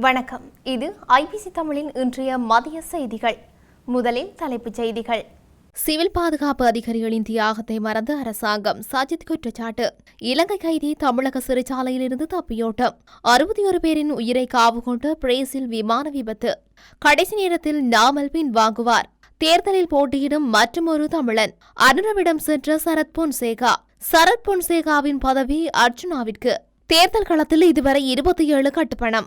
வணக்கம். இது ஐபிசி தமிழின் இன்றைய மதிய செய்திகள். முதலில் தலைப்புச் செய்திகள். சிவில் பாதுகாப்பு அதிகாரிகளின் தியாகத்தை மறந்து அரசாங்கம் சஜித் குற்றச்சாட்டு. இலங்கை கைதி தமிழக சிறைச்சாலையிலிருந்து தப்பியோட்டம். அறுபத்தி ஒரு பேரின் உயிரை காவு கொண்ட பிரேசில் விமான விபத்து. கடைசி நேரத்தில் நாமல் பின் வாங்குவார். தேர்தலில் போட்டியிடும் மற்றொரு தமிழன். அனுரவிடம் சென்ற சரத் பொன்சேகா. சரத் பொன்சேகாவின் பதவி அர்ஜுனாவிற்கு. தேர்தல் களத்தில் இதுவரை இருபத்தி ஏழு கட்டுப்பணம்.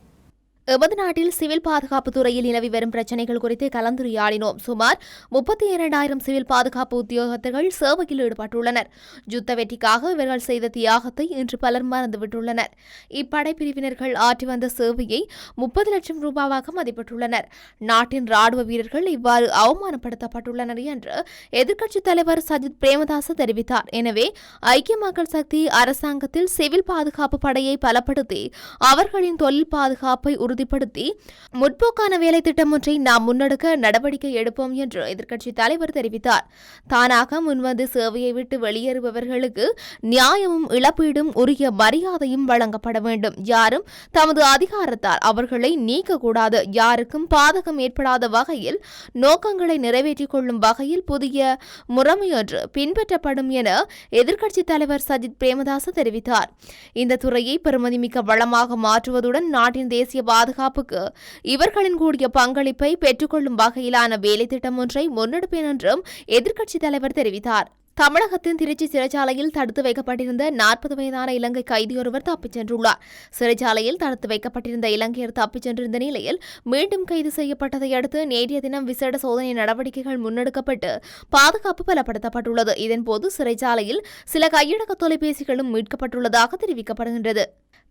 எமது நாட்டில் சிவில் பாதுகாப்பு துறையில் நிலவி வரும் பிரச்சினைகள் குறித்து கலந்துரையாடினோம். சுமார் முப்பத்தி இரண்டாயிரம் சிவில் பாதுகாப்பு உத்தியோகத்தர்கள் சேவையில் ஈடுபட்டுள்ளனர். யுத்த வெற்றிக்காக இவர்கள் செய்த தியாகத்தை இன்று பலர் மறந்துவிட்டுள்ளனர். இப்படை பிரிவினர்கள் ஆற்றி வந்த சேவையை முப்பது லட்சம் ரூபாவாக மதிப்பிட்டுள்ளனர். நாட்டின் ராணுவ வீரர்கள் இவ்வாறு அவமானப்படுத்தப்பட்டுள்ளனர் என்று எதிர்க்கட்சித் தலைவர் சஜித் பிரேமதாச தெரிவித்தார். எனவே ஐக்கிய மக்கள் சக்தி அரசாங்கத்தில் சிவில் பாதுகாப்பு படையை பலப்படுத்தி அவர்களின் தொழில் பாதுகாப்பை உறுதிப்படுத்தி முற்போக்கான வேலை திட்டம் ஒன்றை நாம் முன்னெடுக்க நடவடிக்கை எடுப்போம் என்று எதிர்க்கட்சித் தலைவர் தெரிவித்தார். தானாக முன்வந்து சேவையை விட்டு வெளியேறுபவர்களுக்கு நியாயமும் இழப்பீடும் உரிய மரியாதையும் வழங்கப்பட வேண்டும். யாரும் தமது அதிகாரத்தால் அவர்களை நீக்கக்கூடாது. யாருக்கும் பாதகம் ஏற்படாத வகையில் நோக்கங்களை நிறைவேற்றிக் கொள்ளும் வகையில் புதிய முறைமையொன்று பின்பற்றப்படும் என எதிர்க்கட்சித் தலைவர் சஜித் பிரேமதாச தெரிவித்தார். இந்த துறையை பெருமதிமிக்க வளமாக மாற்றுவதுடன் நாட்டின் தேசிய பாதுகாப்புக்கு. இவர்களின் கூடிய பங்களிப்பை பெற்றுக்கொள்ளும் வகையிலான வேலை திட்டம் ஒன்றை முன்னெடுப்பேன் என்றும் எதிர்க்கட்சித் தலைவர் தெரிவித்தார். தமிழகத்தின் திருச்சி சிறைச்சாலையில் தடுத்து வைக்கப்பட்டிருந்த நாற்பது வயதான இலங்கை கைதியொருவர் தப்பிச் சென்றுள்ளார். சிறைச்சாலையில் தடுத்து வைக்கப்பட்டிருந்த இலங்கையர் தப்பிச் சென்றிருந்த நிலையில் மீண்டும் கைது செய்யப்பட்டதை அடுத்து நேற்றைய தினம் விசேட சோதனை நடவடிக்கைகள் முன்னெடுக்கப்பட்டு பாதுகாப்பு பலப்படுத்தப்பட்டுள்ளது. இதன்போது சிறைச்சாலையில் சில கையடக்க தொலைபேசிகளும் மீட்கப்பட்டுள்ளதாக தெரிவிக்கப்படுகின்றது.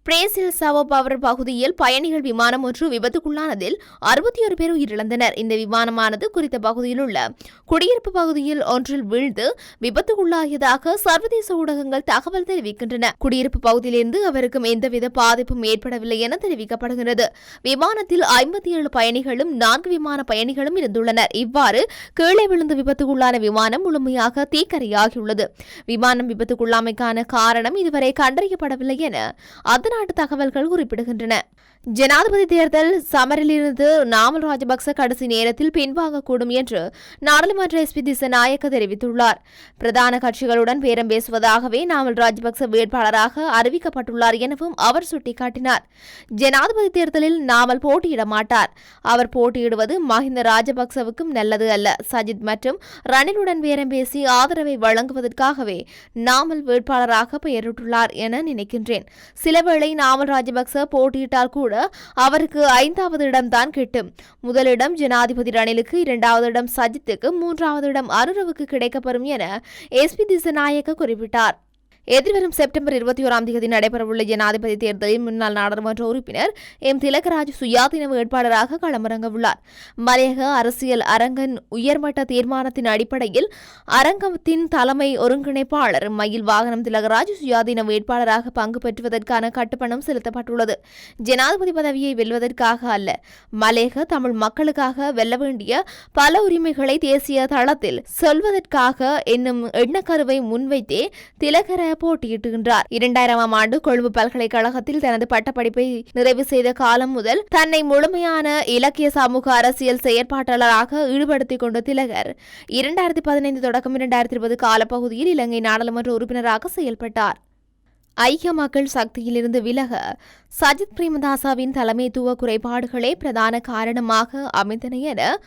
பிரேசில் சவோ பவர் பகுதியில் பயணிகள் விமானம் ஒன்று விபத்துக்குள்ளானதில் அறுபத்தி ஒரு பேர் உயிரிழந்தனர். இந்த விமானமானது குறித்த பகுதியில் உள்ள குடியிருப்பு பகுதியில் ஒன்றில் வீழ்ந்து விபத்துக்குள்ளாகியதாக சர்வதேச ஊடகங்கள் தகவல் தெரிவிக்கின்றன. குடியிருப்பு பகுதியிலிருந்து அவருக்கும் எந்தவித பாதிப்பும் ஏற்படவில்லை என தெரிவிக்கப்படுகிறது விமானத்தில் ஐம்பத்தி ஏழு பயணிகளும் நான்கு விமான பயணிகளும் இருந்துள்ளனர். இவ்வாறு கீழே விழுந்து விபத்துக்குள்ளான விமானம் முழுமையாக தீக்கரையாகியுள்ளது. விமானம் விபத்துக்குள்ளாமைக்கான காரணம் இதுவரை கண்டறியப்படவில்லை என அந்த நாட்டு தகவல்கள் குறிப்பிடுகின்றன. ஜனாதிபதி தேர்தல் சமரிலிருந்து நாமல் ராஜபக்ச கடைசி நேரத்தில் பின்வாங்கக்கூடும் என்று நாடாளுமன்ற எஸ்பி திசநாயக்க தெரிவித்துள்ளார். பிரதான கட்சிகளுடன் பேரம் பேசுவதாகவே நாமல் ராஜபக்ச வேட்பாளராக அறிவிக்கப்பட்டுள்ளார் எனவும் அவர் சுட்டிக்காட்டினார். ஜனாதிபதி தேர்தலில் நாமல் போட்டியிட மாட்டார். அவர் போட்டியிடுவது மஹிந்த ராஜபக்சவுக்கும் நல்லது அல்ல. சஜித் மற்றும் ரணிலுடன் பேரம் பேசி ஆதரவை வழங்குவதற்காகவே நாமல் வேட்பாளராக பெயரிட்டுள்ளார் என நினைக்கின்றேன். சிலவேளை நாமல் ராஜபக்ச போட்டியிட்டால் கூட அவருக்கு ஐந்தாவது இடம்தான் கிட்டும். முதலிடம் ஜனாதிபதி ரணிலுக்கு இரண்டாவது இடம் சஜித்துக்கு மூன்றாவது இடம் அருரவுக்கு கிடைக்கப்பெறும் என எஸ்பி திசநாயக்க குறிப்பிட்டார். எதிர்வரும் செப்டம்பர் இருபத்தி ஓராம் தேதி நடைபெறவுள்ள ஜனாதிபதி தேர்தலில் முன்னாள் நாடாளுமன்ற உறுப்பினர் எம். திலகராஜ் சுயாதீன வேட்பாளராக களமிறங்க உள்ளார் மலையக அரசியல் அரங்கன் உயர்மட்ட தீர்மானத்தின் அடிப்படையில் அரங்கத்தின் தலைமை ஒருங்கிணைப்பாளர் மயில் வாகனம் திலகராஜ் சுயாதீன வேட்பாளராக பங்கு பெற்றுவதற்கான கட்டுப்பணம் செலுத்தப்பட்டுள்ளது. ஜனாதிபதி பதவியை வெல்வதற்காக அல்ல மலையக தமிழ் மக்களுக்காக வெல்ல வேண்டிய பல உரிமைகளை தேசிய தளத்தில் சொல்வதற்காக என்னும் எண்ணக்கருவை முன்வைத்தே திலகர போட்டியிட்டுகின்றார் இரண்டாயிரமாம் ஆண்டு கொழும்பு பல்கலைக்கழகத்தில் தனது பட்டப்படிப்பை நிறைவு செய்த காலம் முதல் தன்னை முழுமையான இலக்கிய சமூக அரசியல் செயற்பாட்டாளராக ஈடுபடுத்திக் கொண்ட திலகர் இரண்டாயிரத்தி பதினைந்து தொடக்கம் இரண்டாயிரத்தி இருபது காலப்பகுதியில் இலங்கை நாடாளுமன்ற உறுப்பினராக செயல்பட்டார். ஐக்கிய மக்கள் சக்தியிலிருந்து விலக சஜித் பிரேமதாசாவின் தலைமைத்துவ குறைபாடுகளே பிரதான காரணமாக அமைந்தன என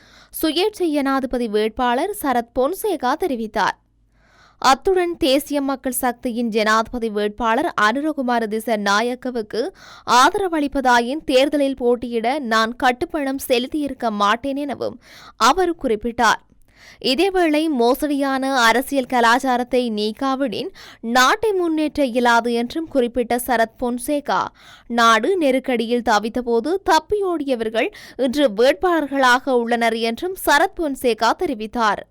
சுயேட்சை ஜனாதிபதி வேட்பாளர் சரத் பொன்சேகா தெரிவித்தார். அத்துடன் தேசிய மக்கள் சக்தியின் ஜனாதிபதி வேட்பாளர் அனுரகுமார திச நாயக்கவுக்கு ஆதரவளிப்பதாயின் தேர்தலில் போட்டியிட நான் கட்டுப்பணம் செலுத்தியிருக்க மாட்டேன் எனவும் அவர் குறிப்பிட்டார். இதேவேளை மோசடியான அரசியல் கலாச்சாரத்தை நீக்காவிடின் நாட்டை முன்னேற்ற இயலாது என்றும் குறிப்பிட்ட சரத் பொன்சேகா நாடு நெருக்கடியில் தவித்தபோது தப்பியோடியவர்கள் இன்று வேட்பாளர்களாக உள்ளனர் என்றும் சரத் பொன்சேகா தெரிவித்தார்.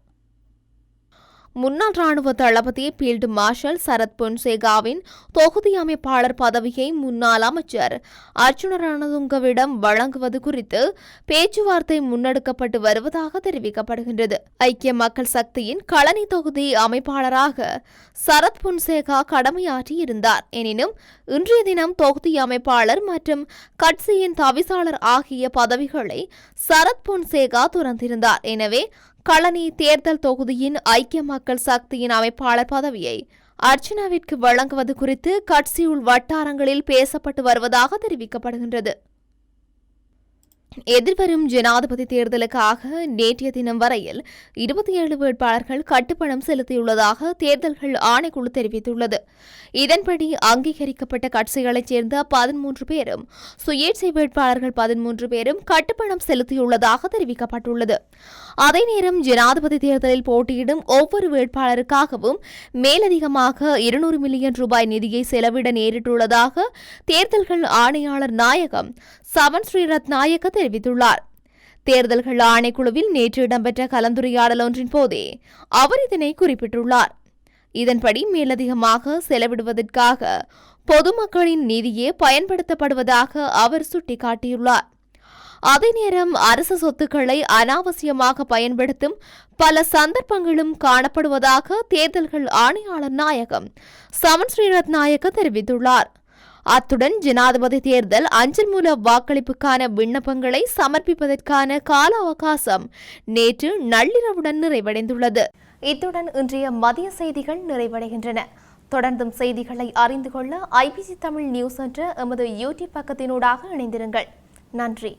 முன்னாள் ராணுவ தளபதி பீல்டு மார்ஷல் சரத் பொன்சேகாவின் தொகுதி அமைப்பாளர் பதவியை முன்னாள் அமைச்சர் அர்ச்சுன ரணதுங்கவிடம் வழங்குவது குறித்து பேச்சுவார்த்தை முன்னெடுக்கப்பட்டு வருவதாக தெரிவிக்கப்படுகின்றது. ஐக்கிய மக்கள் சக்தியின் களனி தொகுதி அமைப்பாளராக சரத் பொன்சேகா கடமையாற்றியிருந்தார் எனினும் இன்றைய தினம் தொகுதி அமைப்பாளர் மற்றும் கட்சியின் தவிசாளர் ஆகிய பதவிகளை சரத் பொன்சேகா துறந்திருந்தார். எனவே களனி தேர்தல் தொகுதியின் ஐக்கிய மக்கள் சக்தியின் அமைப்பாளர் பதவியை அர்ச்சனாவிற்கு வழங்குவது குறித்து கட்சியுள் வட்டாரங்களில் பேசப்பட்டு வருவதாக தெரிவிக்கப்படுகின்றது. எதிர்வரும் ஜனாதிபதி தேர்தலுக்காக நேற்றைய தினம் வரையில் இருபத்தி ஏழு வேட்பாளர்கள் கட்டுப்பணம் செலுத்தியுள்ளதாக தேர்தல்கள் ஆணைக்குழு தெரிவித்துள்ளது. இதன்படி அங்கீகரிக்கப்பட்ட கட்சிகளைச் சேர்ந்த பதிமூன்று பேரும் சுயேட்சை வேட்பாளர்கள் பதிமூன்று பேரும் கட்டுப்பணம் செலுத்தியுள்ளதாக தெரிவிக்கப்பட்டுள்ளது. அதே நேரம் ஜனாதிபதி தேர்தலில் போட்டியிடும் ஒவ்வொரு வேட்பாளருக்காகவும் மேலதிகமாக இருநூறு மில்லியன் ரூபாய் நிதியை செலவிட நேரிட்டுள்ளதாக தேர்தல்கள் ஆணையாளர் நாயகம் சவன் ஸ்ரீரத் நாயக்க தெரிவித்துள்ளார். தேர்தல்கள் ஆணைக்குழுவில் நேற்று இடம்பெற்ற கலந்துரையாடல் ஒன்றின் போதே அவர் இதனை குறிப்பிட்டுள்ளார். இதன்படி மேலதிகமாக செலவிடுவதற்காக பொதுமக்களின் நிதியே பயன்படுத்தப்படுவதாக அவர் சுட்டிக்காட்டியுள்ளார். அதே நேரம் அரசு சொத்துக்களை அனாவசியமாக பயன்படுத்தும் பல சந்தர்ப்பங்களும் காணப்படுவதாக தேர்தல்கள் ஆணையாளர் நாயகம் சமன் ஸ்ரீரத் நாயக்க தெரிவித்துள்ளார். அத்துடன் ஜனாதிபதி தேர்தல் அஞ்சல் மூல வாக்களிப்புக்கான விண்ணப்பங்களை சமர்ப்பிப்பதற்கான கால அவகாசம் நேற்று நள்ளிரவுடன் நிறைவடைந்துள்ளது. இத்துடன் இன்றைய மதிய செய்திகள் நிறைவடைகின்றன. தொடர்ந்தும் செய்திகளை அறிந்து கொள்ள ஐபிசி தமிழ் நியூஸ் என்ற எமது யூடியூப் பக்கத்தினூடாக இணைந்திருங்கள். நன்றி.